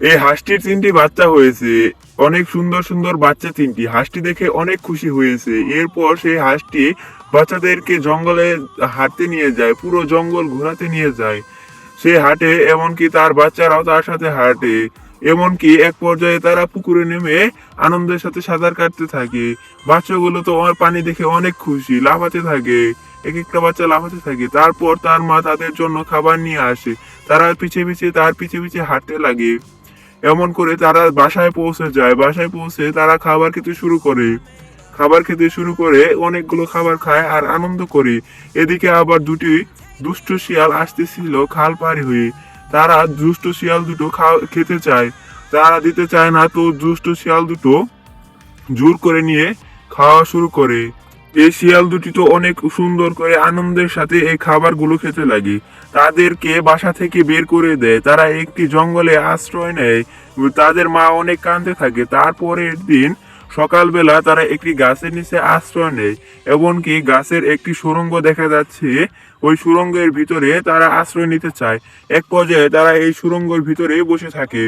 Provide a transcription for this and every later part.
এই হাঁসটির তিনটি বাচ্চা হয়েছে। অনেক সুন্দর সুন্দর বাচ্চা তিনটি। হাঁসটি দেখে অনেক খুশি হয়েছে। এরপর সেই হাঁসটি বাচ্চাদেরকে জঙ্গলে হাঁটতে নিয়ে যায়, পুরো জঙ্গল ঘোরাতে নিয়ে যায়। সে হাঁটে, এমনকি তার বাচ্চারাও তার সাথে হাঁটে। এমনকি এক পর্যায়ে তারা পুকুরে নেমে আনন্দের সাথে সাঁতার কাটতে থাকে। বাচ্চাগুলো তো পানি দেখে অনেক খুশি, লাফাতে থাকে। এক একটা বাচ্চা লাফাতে থাকে। তারপর তার মা তাদের জন্য খাবার নিয়ে আসে। তারা পিছে পিছে, তার পিছে পিছে হাঁটতে লাগে। এমন করে তারা বাসায় পৌঁছে যায়। বাসায় পৌঁছে তারা খাবার খেতে শুরু করে। খাবার খেতে শুরু করে অনেকগুলো খাবার খায় আর আনন্দ করে। এদিকে আবার দুটি দুষ্ট শিয়াল আসতেছিল খাল পাড়ি হয়ে। তারা দুষ্ট শিয়াল দুটো খেতে চায়। তারা দিতে চায় না তো দুষ্ট শিয়াল দুটো জোর করে নিয়ে খাওয়া শুরু করে। এই শিয়াল দুটি তো অনেক সুন্দর করে আনন্দের সাথে এই খাবারগুলো খেতে লাগে। তাদেরকে বাসা থেকে বের করে দেয়। তারা একটি জঙ্গলে আশ্রয় নেয়। তাদের মা অনেক কাঁদতে থাকে। তারপরের দিন সকালবেলা তারা একটি গাছের নিচে আশ্রয় নেয় এমনকি গাছের একটি সুড়ঙ্গ দেখা যাচ্ছে। ওই সুড়ঙ্গের ভিতরে তারা আশ্রয় নিতে চায়। এক পর্যায়ে তারা এই সুড়ঙ্গের ভিতরে বসে থাকে।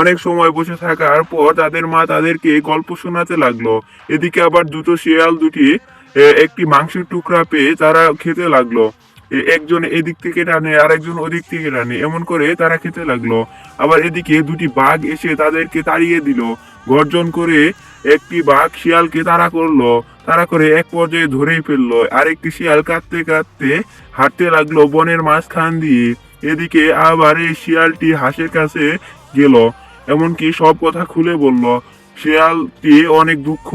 অনেক সময় বসে থাকার পর তাদের মা তাদেরকে গল্প শোনাতে লাগল। এদিকে আবার দুটো শিয়াল দুটি একটি মাংসের টুকরা পেয়ে তারা খেতে লাগল। একজন এদিক থেকে টানে আর একজন ওদিক থেকে টানে। এমন করে তারা খেতে লাগল। আবার এদিকে দুটি বাঘ এসে তাদেরকে তাড়িয়ে দিল। গর্জন করে একটি বাঘ শিয়ালকে তাড়া করল। তাড়া করে এক পর্যায়ে ধরেই ফেলল। আরেকটি শিয়াল কাঁদতে কাঁদতে হাঁটতে লাগল বনের মাঝখান দিয়ে। এদিকে আবার এই শিয়ালটি হাঁসের কাছে গেল। এমনকি সব কথা খুলে বলল। শিয়ালটি অনেক দুঃখ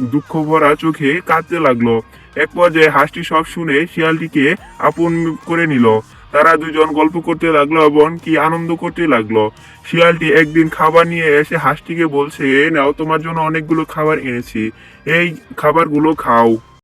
দুঃখ ভরা চোখে কাঁদতে লাগল। এক পর্যায়ে হাঁসটি সব শুনে শিয়ালটিকে আপন করে নিল। তারা দুজন গল্প করতে লাগল এবং কি আনন্দ করতে লাগল। শিয়ালটি একদিন খাবার নিয়ে এসে হাঁসটিকে বলছে "এ নাও, তোমার জন্য অনেকগুলো খাবার এনেছি। এই খাবারগুলো খাও।